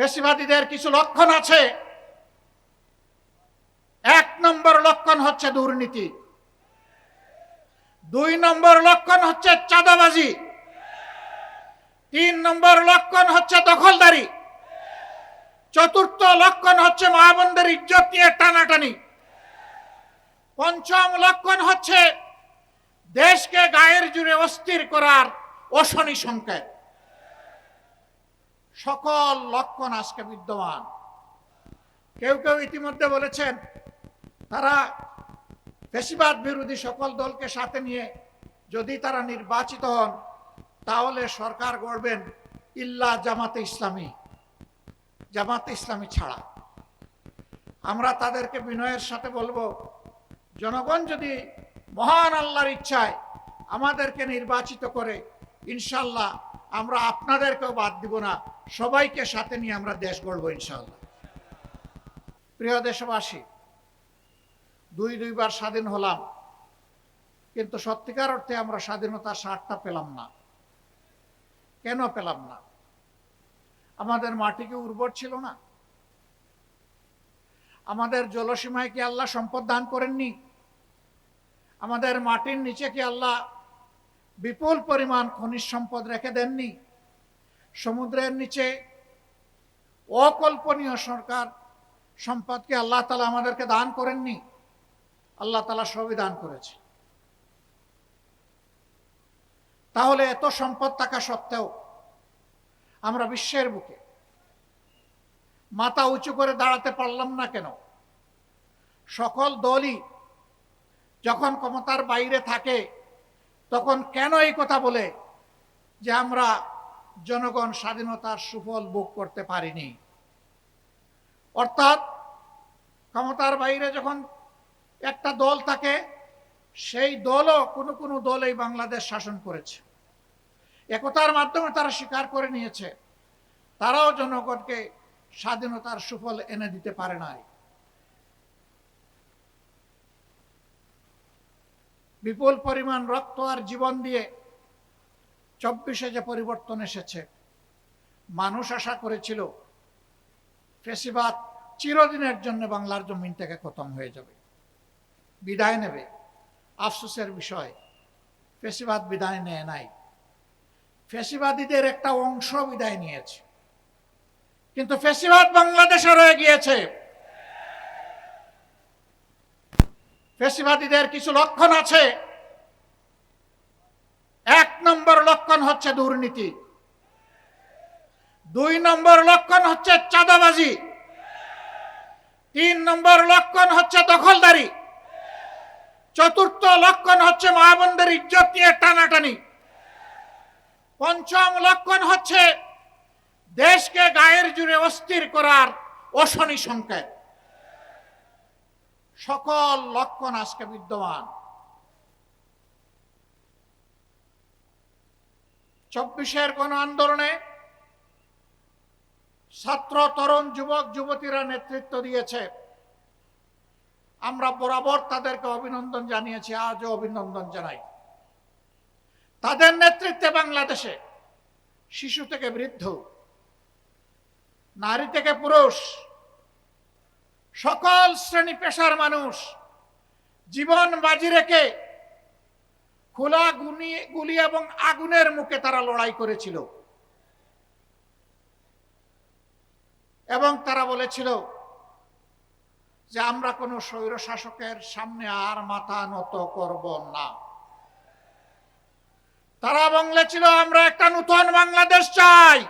ফেসিবাদীদের কিছু লক্ষণ আছে। এক নম্বর লক্ষণ হচ্ছে দুর্নীতি। দুই নম্বর লক্ষণ হচ্ছে চাঁদাবাজি। তিন নম্বর লক্ষণ হচ্ছে দখলদারি। চতুর্থ লক্ষণ হচ্ছে মহাবন্দের ইজ্জত নিয়ে টানাটানি। পঞ্চম লক্ষণ হচ্ছে দেশকে গায়ের জুড়ে অস্থির করার অশনি সংকেত। সকল লক্ষণ আজকে বিদ্যমান। কেউ কেউ ইতিমধ্যে বলেছেন, তারা ফেসিবাদ বিরোধী সকল দলকে সাথে নিয়ে যদি তারা নির্বাচিত হন, তাহলে সরকার গড়বেন ইল্লা জামাতে ইসলামী জামাতে ইসলামী ছাড়া। আমরা তাদেরকে বিনয়ের সাথে বলব, জনগণ যদি মহান আল্লাহর ইচ্ছায় আমাদেরকে নির্বাচিত করে, ইনশাল্লাহ আমরা আপনাদেরকেও বাদ দিব না। সবাইকে সাথে নিয়ে আমরা দেশ গড়ব ইনশাল্লাহ প্রিয় দেশবাসী, দুই দুইবার স্বাধীন হলাম, কিন্তু সত্যিকার অর্থে আমরা স্বাধীনতার স্বাদটা পেলাম না। কেন পেলাম না? আমাদের মাটি কি উর্বর ছিল না? আমাদের জলসীমায় কি আল্লাহ সম্পদ দান করেননি? আমাদের মাটির নিচে কি আল্লাহ বিপুল পরিমাণ খনিজ সম্পদ রেখে দেননি। সমুদ্রের নিচে অকল্পনীয় সরকার সম্পদকে আল্লাহ তালা আমাদেরকে দান করেননি। আল্লাহ তালা সবই দান করেছে। তাহলে এত সম্পদ থাকা সত্ত্বেও আমরা বিশ্বের বুকে মাথা উঁচু করে দাঁড়াতে পারলাম না কেন? সকল দলই যখন ক্ষমতার বাইরে থাকে তখন কেন এই কথা বলে যে আমরা জনগণ স্বাধীনতার সুফল ভোগ করতে পারিনি? অর্থাৎ ক্ষমতার বাইরে যখন একটা দল থাকে, সেই দলও কোনো কোনো দল এই বাংলাদেশ শাসন করেছে। একতার মাধ্যমে তারা স্বীকার করে নিয়েছে, তারাও জনগণকে স্বাধীনতার সুফল এনে দিতে পারে নাই। বিপুল পরিমাণ রক্ত আর জীবন দিয়ে চব্বিশে যে পরিবর্তন এসেছে, মানুষ আশা করেছিল ফেসিবাদ চিরদিনের জন্য বাংলার জমিন থেকে খতম হয়ে যাবে। বিদায় নেবে। আফসোসের বিষয়, ফেসিবাদ বিদায় নেয় নাই। ফেসিবাদীদের একটা অংশ বিদায় নিয়েছে। কিন্তু ফেসিবাদ বাংলাদেশে রয়ে গিয়েছে। ফেসিবাদীদের কিছু লক্ষণ আছে। এক নম্বর লক্ষণ হচ্ছে দুর্নীতি। দুই নম্বর লক্ষণ হচ্ছে চাঁদাবাজি। তিন নম্বর লক্ষণ হচ্ছে দখলদারি। চতুর্থ লক্ষণ হচ্ছে মহাবন্দের ইজ্জত নিয়ে টানাটানি। পঞ্চম লক্ষণ হচ্ছে দেশকে গায়ের জুড়ে অস্থির করার অশনি সংকেত। সকল লক্ষণ আজকে বিদ্যমান। চব্বিশের গণ আন্দোলনে ছাত্র, তরুণ, যুবক, যুবতীরা নেতৃত্ব দিয়েছে। আমরা বরাবর তাদেরকে অভিনন্দন জানিয়েছি, আজও অভিনন্দন জানাই। তাদের নেতৃত্বে বাংলাদেশে শিশু থেকে বৃদ্ধ, নারী থেকে পুরুষ সকল শ্রেণি পেশার মানুষ জীবন বাজি রেখে খোলা গুনি, গুলি এবং আগুনের মুখে তারা লড়াই করেছিল। এবং তারা বলেছিল যে আমরা কোনো স্বৈর শাসকের সামনে আর মাথা নত করব না। তারা বলেছিল, আমরা একটা নতুন বাংলাদেশ চাই।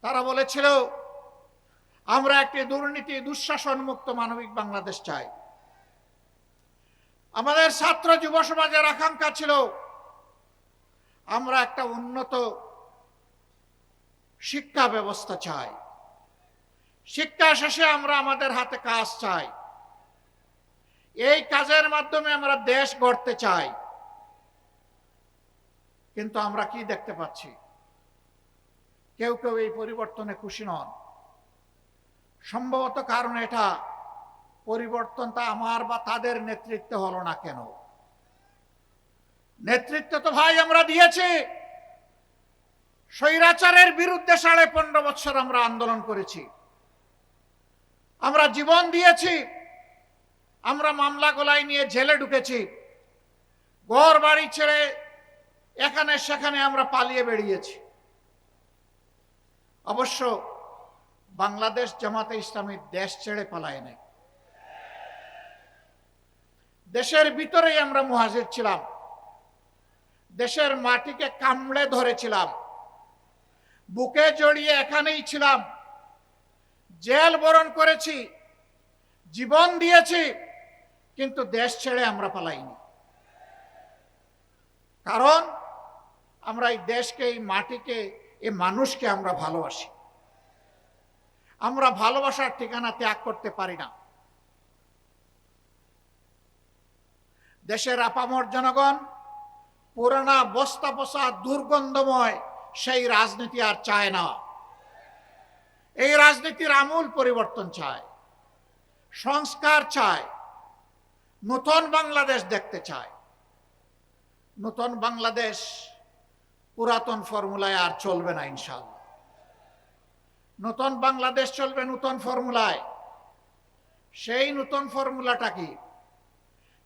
তারা বলেছিল আমরা একটি দুর্নীতি দুঃশাসন মুক্ত মানবিক বাংলাদেশ চাই। আমাদের ছাত্র যুব সমাজের আকাঙ্ক্ষা ছিল, আমরা একটা উন্নত শিক্ষা ব্যবস্থা চাই। শিক্ষা শেষে আমরা আমাদের হাতে কাজ চাই। এই কাজের মাধ্যমে আমরা দেশ গড়তে চাই। কিন্তু আমরা কি দেখতে পাচ্ছি? কেউ কেউ এই পরিবর্তনে খুশি নন। সম্ভবত কারণ এটা পরিবর্তনটা আমার বা তাদের নেতৃত্বে হলো না কেন? নেতৃত্ব তো ভাই আমরা দিয়েছি। স্বৈরাচারের বিরুদ্ধে সাড়ে পনেরো বছর আমরা আন্দোলন করেছি। আমরা জীবন দিয়েছি। আমরা মামলা গোলাই নিয়ে জেলে ঢুকেছি। ঘর বাড়ি ছেড়ে এখানে সেখানে আমরা পালিয়ে বেরিয়েছি অবশ্য বাংলাদেশ জামাতে ইসলামী দেশ ছেড়ে পালায় নাই। দেশের ভিতরেই আমরা মুহাজির ছিলাম। দেশের মাটিকে কামড়ে ধরেছিলাম। বুকে জড়িয়ে এখানেই ছিলাম। জেল বরণ করেছি, জীবন দিয়েছি, কিন্তু দেশ ছেড়ে আমরা পালাইনি। কারণ আমরা এই দেশকে, এই মাটিকে, এই মানুষকে আমরা ভালোবাসি। আমরা ভালোবাসার ঠিকানা ত্যাগ করতে পারি না। দেশের আপামর জনগণ, পুরানা বস্তা বসা দুর্গন্ধময় সেই রাজনীতি আর চায় না। এই রাজনীতির আমূল পরিবর্তন চায়, সংস্কার চায়, নতুন বাংলাদেশ দেখতে চায়। নতুন বাংলাদেশ পুরাতন ফর্মুলায় আর চলবে না ইনশাল্লাহ নতুন বাংলাদেশ চলবে নতুন ফর্মুলায়। সেই নতুন ফর্মুলাটা কি?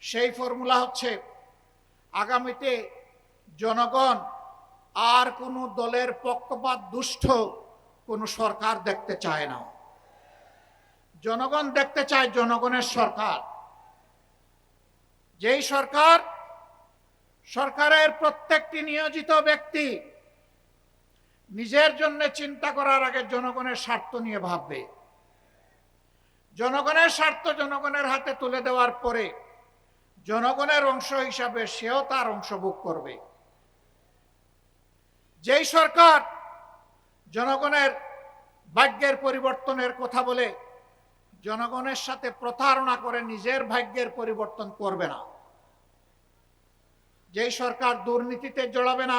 সেই ফর্মুলা হচ্ছে আগামীতে জনগণ আর কোনো দলের পক্ষপাত দুষ্ট কোনো সরকার দেখতে চায় না। জনগণ দেখতে চায় জনগণের সরকার। যেই সরকার, সরকারের প্রত্যেকটি নিয়োজিত ব্যক্তি নিজের জন্য চিন্তা করার আগে জনগণের স্বার্থ নিয়ে ভাববে। জনগণের স্বার্থ জনগণের হাতে তুলে দেওয়ার পরে জনগণের অংশ হিসাবে সেও তার অংশ ভোগ করবে। যেই সরকার জনগণের ভাগ্যের পরিবর্তনের কথা বলে জনগণের সাথে প্রতারণা করে নিজের ভাগ্যের পরিবর্তন করবে না। যেই সরকার দুর্নীতিতে জড়াবে না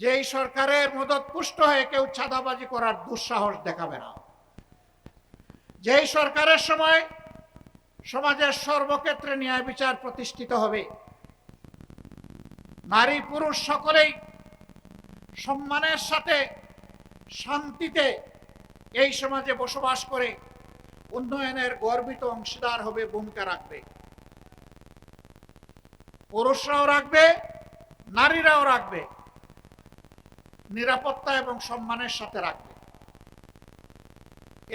যেই সরকারের মদত পুষ্ট হয়ে কেউ চাঁদাবাজি করার দুঃসাহস দেখাবে না। যেই সরকারের সময় সমাজের সর্বক্ষেত্রে ন্যায় বিচার প্রতিষ্ঠিত হবে, নারী পুরুষ সকলেই সম্মানের সাথে শান্তিতে এই সমাজে বসবাস করে উন্নয়নের গর্বিত অংশীদার হবে, ভূমিকা রাখবে। পুরুষরাও রাখবে, নারীরাও রাখবে। নিরাপত্তা এবং সম্মানের সাথে রাখবে।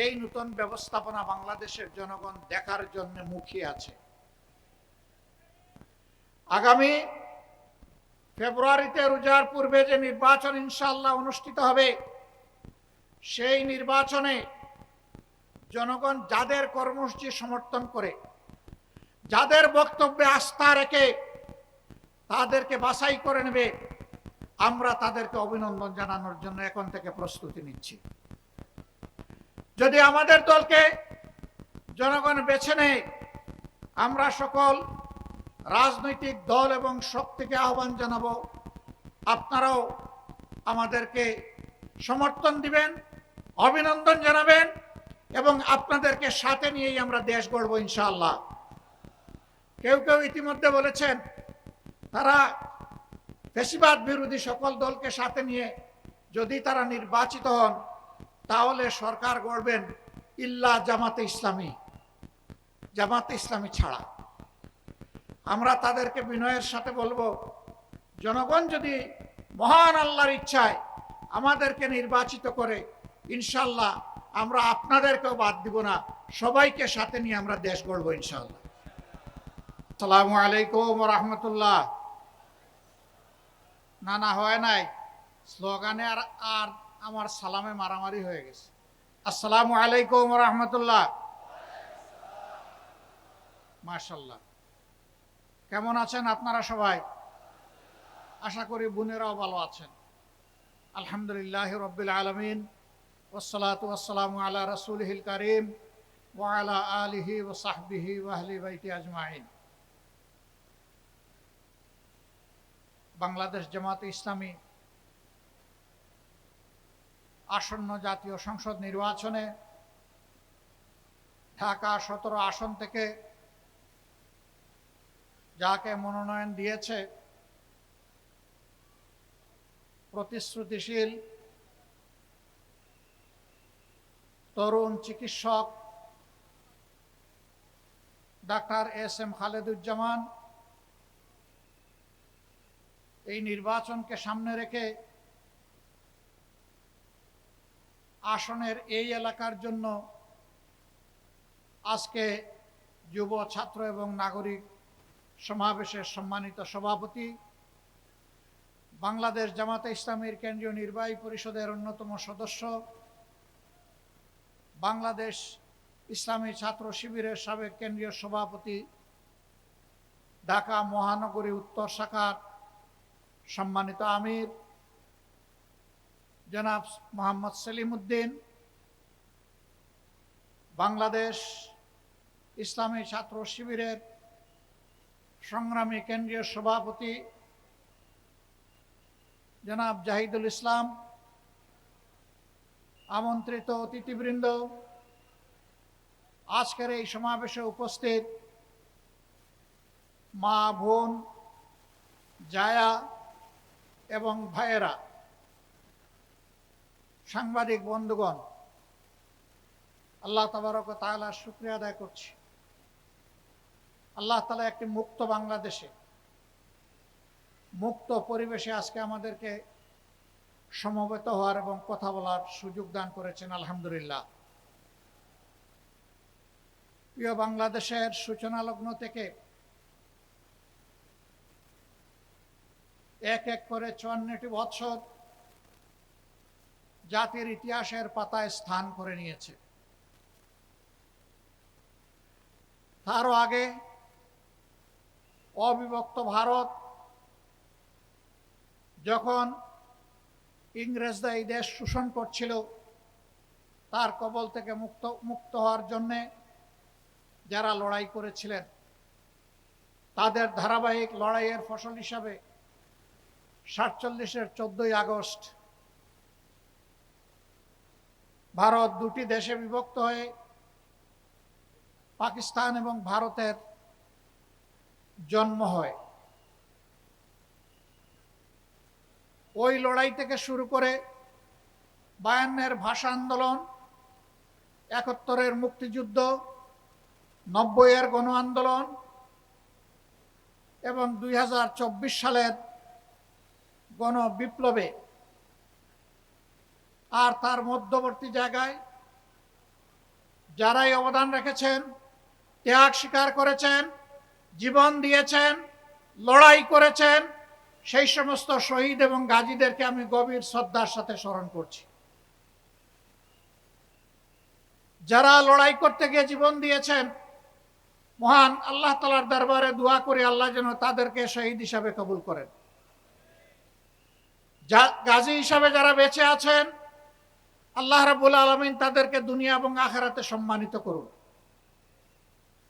এই নতুন ব্যবস্থাপনা বাংলাদেশের জনগণ দেখার জন্য মুখিয়ে আছে। আগামী ফেব্রুয়ারিতে রোজার পূর্বে যে নির্বাচন ইনশাল্লাহ অনুষ্ঠিত হবে, সেই নির্বাচনে জনগণ যাদের কর্মসূচি সমর্থন করে, যাদের বক্তব্যে আস্থা রেখে তাদেরকে বাছাই করে নেবে আমরা তাদেরকে অভিনন্দন জানানোর জন্য এখন থেকে প্রস্তুতি নিচ্ছি। যদি আমাদের দলকে জনগণ বেছে নেয়, আমরা সকল রাজনৈতিক দল এবং শক্তিকে আহ্বান জানাব। আপনারাও আমাদেরকে সমর্থন দিবেন, অভিনন্দন জানাবেন এবং আপনাদেরকে সাথে নিয়েই আমরা দেশ গড়ব ইনশাআল্লাহ। কেউ কেউ ইতিমধ্যে বলেছেন, তারা ফেসিবাদ বিরোধী সকল দলকে সাথে নিয়ে যদি তারা নির্বাচিত হন, তাহলে সরকার গড়বেন ইল্লা জামাতে ইসলামী জামাতে ইসলামী ছাড়া। আমরা তাদেরকে বিনয়ের সাথে বলব, জনগণ যদি মহান আল্লাহর ইচ্ছায় আমাদেরকে নির্বাচিত করে, ইনশাল্লাহ আমরা আপনাদেরকেও বাদ দিব না, সবাইকে সাথে নিয়ে আমরা দেশ গড়বো ইনশাল্লাহ। আসসালামু আলাইকুম রহমতুল্লাহ। না না, হয় নাই। স্লোগানে আর আর আমার সালামে মারামারি হয়ে গেছে। আসসালামু আলাইকুম রহমতুল্লাহ মাশাল্লাহ। কেমন আছেন আপনারা সবাই? আশা করি বোনেরাও ভালো আছেন। আলহামদুলিল্লাহ রবিল আলমিন। ওসলাত ওসালাম আলা রসুলহিল করিম ওয়ালা আলিহি ও সাহবিহি ওয়াহলি বাইতি আজমাইন। বাংলাদেশ জামাত ইসলামী আসন্ন জাতীয় সংসদ নির্বাচনে ঢাকা সতেরো আসন থেকে যাকে মনোনয়ন দিয়েছে প্রতিশ্রুতিশীল তরুণ চিকিৎসক ডাক্তার এস এম খালেদুজ্জামান এই নির্বাচনকে সামনে রেখে আসনের এই এলাকার জন্য আজকে যুব ছাত্র এবং নাগরিক সমাবেশের সম্মানিত সভাপতি, বাংলাদেশ জামাতে ইসলামীর কেন্দ্রীয় নির্বাহী পরিষদের অন্যতম সদস্য, বাংলাদেশ ইসলামী ছাত্র শিবিরের সাবেক কেন্দ্রীয় সভাপতি, ঢাকা মহানগরী উত্তর শাখার সম্মানিত আমির, জনাব মোহাম্মদ সেলিম উদ্দিন বাংলাদেশ ইসলামী ছাত্র শিবিরের সংগ্রামী কেন্দ্রীয় সভাপতি জনাব জাহিদুল ইসলাম, আমন্ত্রিত অতিথিবৃন্দ, আজকের এই সমাবেশে উপস্থিত মা বোন, জায়া এবং ভাইয়েরা, সাংবাদিক বন্ধুগণ, আল্লাহ তাবারক তাআলা শুক্রিয়া আদায় করছি। আল্লাহ তালা একটি মুক্ত বাংলাদেশে, মুক্ত পরিবেশে আজকে আমাদেরকে সমবেত হওয়ার এবং কথা বলার সুযোগ দান করেছেন, আলহামদুলিল্লাহ। প্রিয় বাংলাদেশের সূচনা লগ্ন থেকে এক এক করে চুয়ান্নটি বৎসর জাতির ইতিহাসের পাতায় স্থান করে নিয়েছে। তারও আগে অবিভক্ত ভারত যখন ইংরেজরা এই দেশ শোষণ করছিল, তার কবল থেকে মুক্ত মুক্ত হওয়ার জন্যে যারা লড়াই করেছিলেন, তাদের ধারাবাহিক লড়াইয়ের ফসল হিসাবে সাতচল্লিশের চোদ্দই আগস্ট ভারত দুটি দেশে বিভক্ত হয়ে পাকিস্তান এবং ভারতের জন্ম হয়। ওই লড়াই থেকে শুরু করে বায়ান্নের ভাষা আন্দোলন, একাত্তরের মুক্তিযুদ্ধ, নব্বইয়ের গণ আন্দোলন এবং দুই হাজার চব্বিশ সালের গণ বিপ্লবে আর তার মধ্যবর্তী জায়গায় যারাই অবদান রেখেছেন, ত্যাগ স্বীকার করেছেন, জীবন দিয়েছেন, লড়াই করেছেন, সেই সমস্ত শহীদ এবং গাজীদেরকে আমি গভীর শ্রদ্ধার সাথে স্মরণ করছি। যারা লড়াই করতে গিয়ে জীবন দিয়েছেন, মহান আল্লাহ তালার দরবারে দোয়া করে আল্লাহ যেন তাদেরকে শহীদ হিসাবে কবুল করেন। গাজী হিসাবে যারা বেঁচে আছেন আল্লাহ রাবুল আলমিন তাদেরকে দুনিয়া এবং আখেরাতে সম্মানিত করুন।